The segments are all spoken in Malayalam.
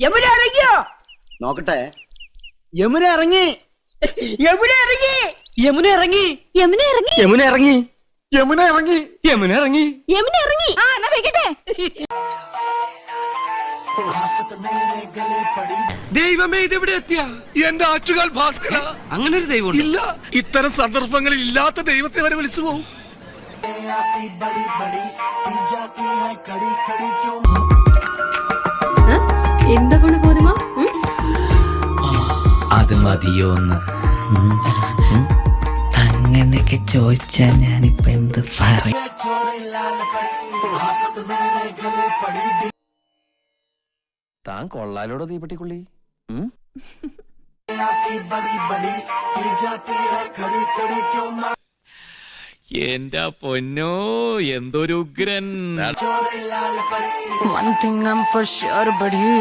യമുന ഇറങ്ങിയോ? നോക്കട്ടെ. യമുന ഇറങ്ങി. യമുന ഇറങ്ങി. യമുന ഇറങ്ങി. യമുന ഇറങ്ങി. യമുന ഇറങ്ങി. യമുന ഇറങ്ങി. യമുന ഇറങ്ങി. യമുന ഇറങ്ങി. ആ എന്നാ വെക്കട്ടെ. ദൈവമേ ഇതെവിടെ എത്തിയ? എന്റെ ആറ്റുകാൽ ഭാസ്കര. അങ്ങനെ ഒരു ദൈവം ഇല്ല ഇത്തരം സന്ദർഭങ്ങളിൽ ഇല്ലാത്ത ദൈവത്തെ വരെ വിളിച്ചു പോകും എന്താ പോണ പോരുമ അത് മതിയോന്ന് അങ്ങനെയൊക്കെ ചോദിച്ചാ ഞാനിപ്പോ എന്ത് പറയും? താൻ കൊള്ളാലോടോ തീപ്പെട്ടിക്കുള്ളി? ഉം? എന്റെ പൊന്നോ എന്തൊരു ഉഗ്രൻ One thing I'm for sure, but he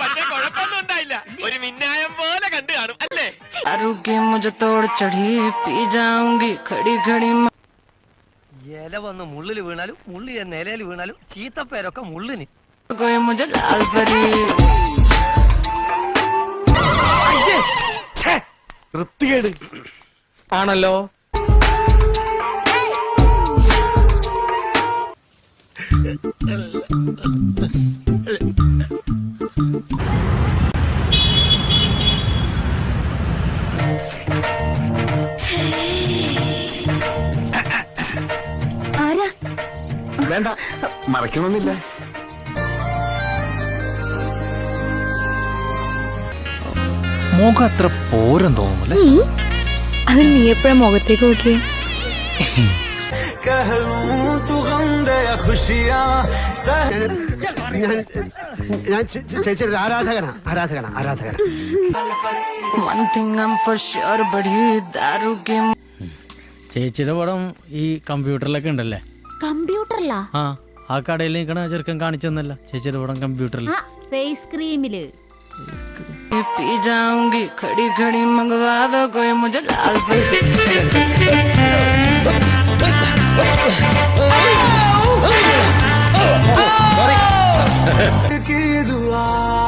പക്ഷെ കുഴപ്പമൊന്നും ഉണ്ടായില്ല ഒരു മിന്നായം പോലെ കണ്ടു കാണും അല്ലേ दारू के मुझे तोड़ चढ़ी पी जाऊंगी खड़ी खड़ी ഇല വന്ന് മുള്ളിൽ വീണാലും മുള്ളി നിലയിൽ വീണാലും ചീത്തപ്പേരൊക്കെ മുള്ളിന് कोई मुझे लाल परी വൃത്തികേട് ആണല്ലോ ആരാ? വേണ്ട മറക്കണമെന്നില്ല മുഖം അത്ര പോരം തോന്നുമല്ലേ അതിന് നീ എപ്പോഴാ മുഖത്തേക്ക് നോക്കിയേ? ഞാൻ ചേച്ചിയുടെ ഒരു ആരാധകനാ ആരാധകനാ ആരാധകനാ One thing I'm for sure, but he दारू के ചേച്ചിയുടെ പടം ഈ കമ്പ്യൂട്ടറിലൊക്കെ ഉണ്ടല്ലേ കമ്പ്യൂട്ടറിലാ ആ ആ കടയിൽ നിൽക്കണ ചെറുക്കൻ കാണിച്ചെന്നല്ല ചേച്ചിയുടെ പടം കമ്പ്യൂട്ടറിൽ ഫേസ് ക്രീമില് पी जाऊंगी खड़ी खड़ी मंगवा दो कोई मुझे लाल परी duaa